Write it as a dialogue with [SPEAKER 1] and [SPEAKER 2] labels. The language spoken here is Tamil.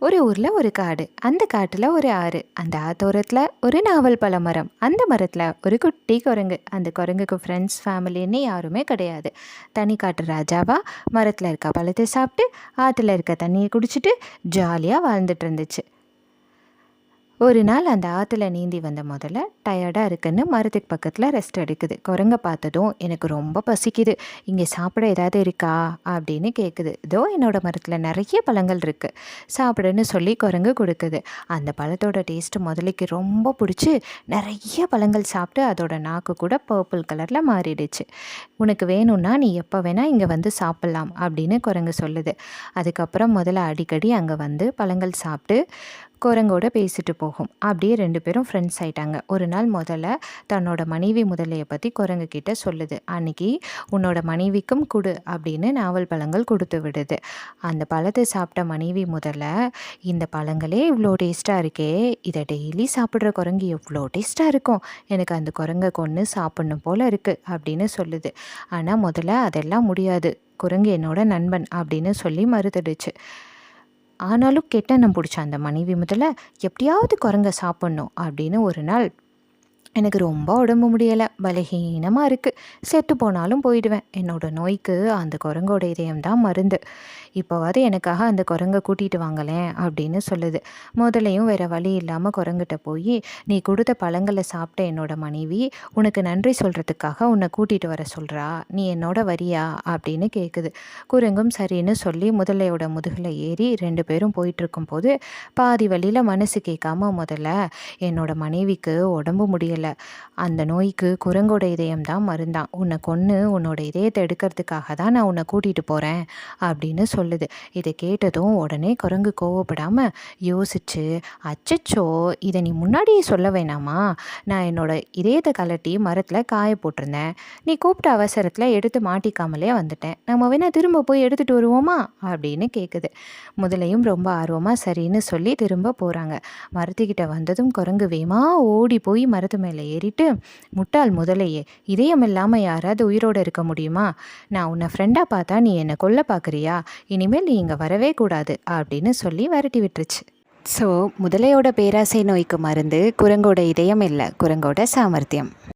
[SPEAKER 1] ஒரு ஊரில் ஒரு காடு அந்த காட்டில் ஒரு ஆறு அந்த ஆத்தோரத்தில் ஒரு நாவல் பழ மரம் அந்த மரத்தில் ஒரு குட்டி குரங்கு. அந்த குரங்குக்கு ஃப்ரெண்ட்ஸ் ஃபேமிலின்னு யாருமே கிடையாது. தனி காட்டு ராஜாவா மரத்தில் இருக்க பழத்தை சாப்பிட்டு ஆற்றுல இருக்க தண்ணியை குடிச்சிட்டு ஜாலியாக வாழ்ந்துட்டு இருந்துச்சு. ஒரு நாள் அந்த ஆற்றுல நீந்தி வந்த முதல்ல டயர்டாக இருக்குன்னு மரத்துக்கு பக்கத்தில் ரெஸ்ட் எடுக்குது. குரங்க பார்த்ததும் எனக்கு ரொம்ப பசிக்குது. இங்கே சாப்பிட ஏதாவது இருக்கா? அப்படின்னு கேட்குது இதோ என்னோட மரத்தில் நிறைய பழங்கள் இருக்குது சாப்பிடுன்னு சொல்லி குரங்கு கொடுக்குது. அந்த பழத்தோட டேஸ்ட்டு முதலைக்கு ரொம்ப பிடிச்சி நிறைய பழங்கள் சாப்பிட்டு அதோட நாக்கு கூட பர்பிள் கலரில் மாறிடுச்சு. உனக்கு வேணும்னா நீ எப்போ வேணால் இங்கே வந்து சாப்பிட்லாம் அப்படின்னு குரங்கு சொல்லுது. அதுக்கப்புறம் முதல்ல அடிக்கடி அங்கே வந்து பழங்கள் சாப்பிட்டு குரங்கோட பேசிட்டு போகும். அப்படியே ரெண்டு பேரும் ஃப்ரெண்ட்ஸ் ஆயிட்டாங்க. ஒரு நாள் முதல்ல தன்னோட மனைவி முதலையை பற்றி குரங்கு கிட்ட சொல்லுது. அன்னைக்கு உன்னோட மனைவிக்கும் கொடு அப்படின்னு நாவல் பழங்கள் கொடுத்து விடுது. அந்த பழத்தை சாப்பிட்ட மனைவி முதல்ல இந்த பழங்களே இவ்வளோ டேஸ்ட்டாக இருக்கே. இதை டெய்லி சாப்பிட்ற குரங்கு எவ்வளோ டேஸ்ட்டாக இருக்கும். எனக்கு அந்த குரங்கை கொன்று சாப்பிட்ணும் போல் இருக்குது அப்படின்னு சொல்லுது. ஆனால் முதல்ல அதெல்லாம் முடியாது. குரங்கு என்னோட நண்பன் அப்படின்னு சொல்லி மறுத்துடுச்சு. ஆனாலும் கெட்டெண்ணம் பிடிச்ச அந்த மனைவி முதல்ல எப்படியாவது குரங்க சாப்பிட்ணும் அப்படின்னு ஒரு நாள் எனக்கு ரொம்ப உடம்பு முடியலை பலகீனமாக இருக்குது செத்து போனாலும் போயிடுவேன். என்னோட நோய்க்கு அந்த குரங்கோட இதயம் தான் மருந்து. இப்போவாது எனக்காக அந்த குரங்கை கூட்டிகிட்டு வாங்கலேன் அப்படின்னு சொல்லுது. முதலையும் வேறு வழி இல்லாமல் குரங்கிட்ட போய் நீ கொடுத்த பழங்களை சாப்பிட்ட என்னோட மனைவி உனக்கு நன்றி சொல்கிறதுக்காக உன்னை கூட்டிகிட்டு வர சொல்கிறா நீ என்னோட வரியா? அப்படின்னு கேட்குது குரங்கும் சரின்னு சொல்லி முதலையோட முதுகில் ஏறி ரெண்டு பேரும் போயிட்டுருக்கும் போது பாதி வழியில் மனசு கேட்காம முதல்ல என்னோட மனைவிக்கு உடம்பு முடியலை. அந்த நோய்க்கு குரங்கோட இதயம் தான் மருந்தான். உன்னை கொன்று உன்னோட இதயத்தை எடுக்கிறதுக்காக தான் நான் உன்னை கூட்டிகிட்டு போகிறேன் அப்படின்னு சொல்லுது. இதை கேட்டதும் உடனே குரங்கு கோவப்படாமல் யோசிச்சு அச்சச்சோ இதை நீ முன்னாடியே சொல்ல வேணாமா? நான் என்னோட இதயத்தை கலட்டி மரத்தில் காய போட்டிருந்தேன். நீ கூப்பிட்ட அவசரத்தில் எடுத்து மாட்டிக்காமலே வந்துட்டேன். நம்ம வேணால் திரும்ப போய் எடுத்துகிட்டு வருவோமா? அப்படின்னு கேட்குது முதலையும் ரொம்ப ஆர்வமாக சரின்னு சொல்லி திரும்ப போகிறாங்க மரத்துக்கிட்ட வந்ததும் குரங்கு வேமா ஓடி போய் மரத்து மேலே ஏறிட்டு முட்டாள் முதலையே இதயம் இல்லாமல் யாராவது உயிரோடு இருக்க முடியுமா? நான் உன்னை ஃப்ரெண்டாக பார்த்தா நீ என்னை கொல்ல பார்க்குறியா? இனிமேல் நீ இங்கே வரவே கூடாது அப்படின்னு சொல்லி விரட்டி விட்டுருச்சு. ஸோ முதலையோட பேராசை நோய்க்கு மருந்து குரங்கோட இதயம் இல்லை குரங்கோட சாமர்த்தியம்.